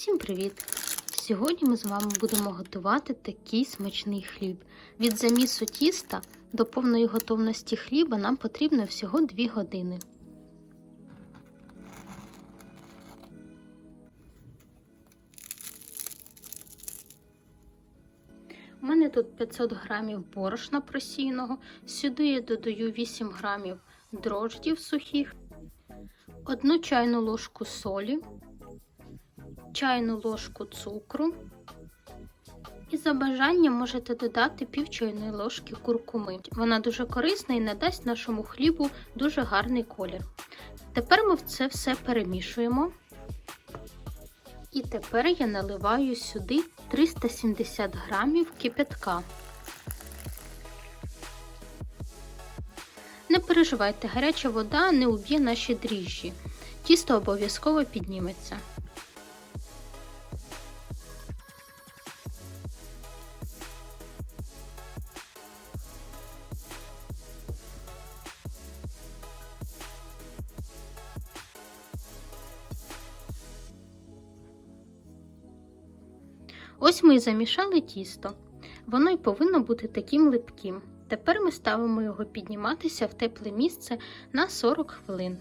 Всім привіт! Сьогодні ми з вами будемо готувати такий смачний хліб. Від замісу тіста до повної готовності хліба нам потрібно всього 2 години. У мене тут 500 грамів борошна просійного, сюди я додаю 8 грамів дрождів сухих, 1 чайну ложку солі, чайну ложку цукру. І за бажанням можете додати пів чайної ложки куркуми. Вона дуже корисна і надасть нашому хлібу дуже гарний колір. Тепер ми це все перемішуємо. І тепер я наливаю сюди 370 грамів кипятка. Не переживайте, гаряча вода не уб'є наші дріжджі. Тісто обов'язково підніметься. Ось ми і замішали тісто. Воно й повинно бути таким липким. Тепер ми ставимо його підніматися в тепле місце на 40 хвилин.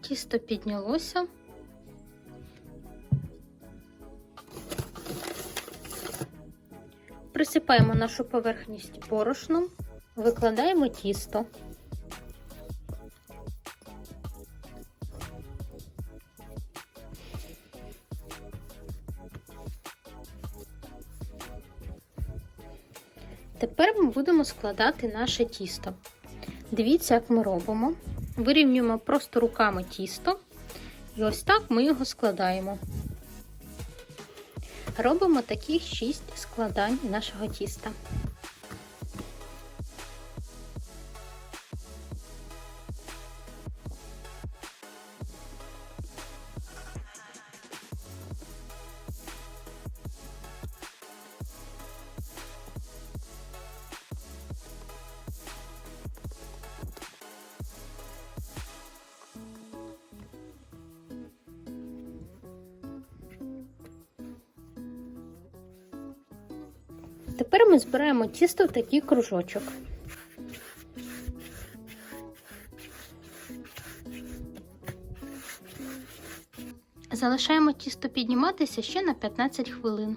Тісто піднялося. Присипаємо нашу поверхність борошном, викладаємо тісто. Тепер ми будемо складати наше тісто. Дивіться, як ми робимо. Вирівнюємо просто руками тісто, і ось так ми його складаємо. Робимо таких 6 складань нашого тіста. Тепер ми збираємо тісто в такий кружочок. Залишаємо тісто підніматися ще на 15 хвилин.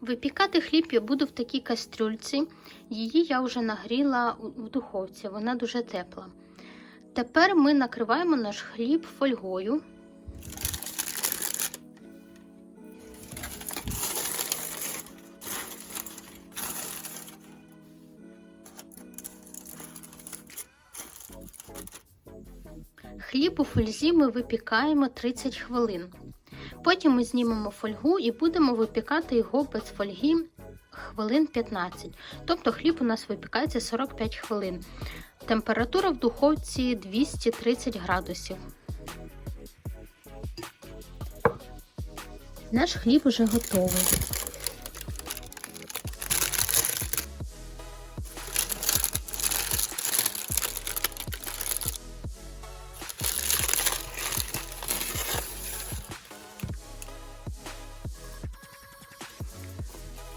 Випікати хліб я буду в такій кастрюльці. Її я вже нагріла у духовці, вона дуже тепла. Тепер ми накриваємо наш хліб фольгою. Хліб у фользі ми випікаємо 30 хвилин. Потім ми знімемо фольгу і будемо випікати його без фольги хвилин 15. Тобто хліб у нас випікається 45 хвилин. Температура в духовці 230 градусів. Наш хліб уже готовий.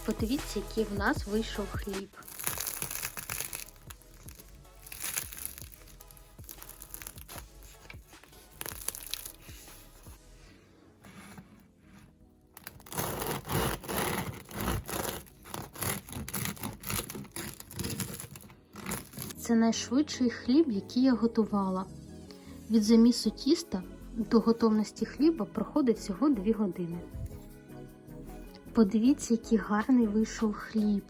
Подивіться, який в нас вийшов хліб. Це найшвидший хліб, який я готувала. Від замісу тіста до готовності хліба проходить всього 2 години. Подивіться, який гарний вийшов хліб.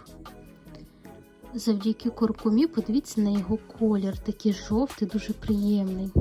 Завдяки куркумі, подивіться на його колір, такий жовтий, дуже приємний.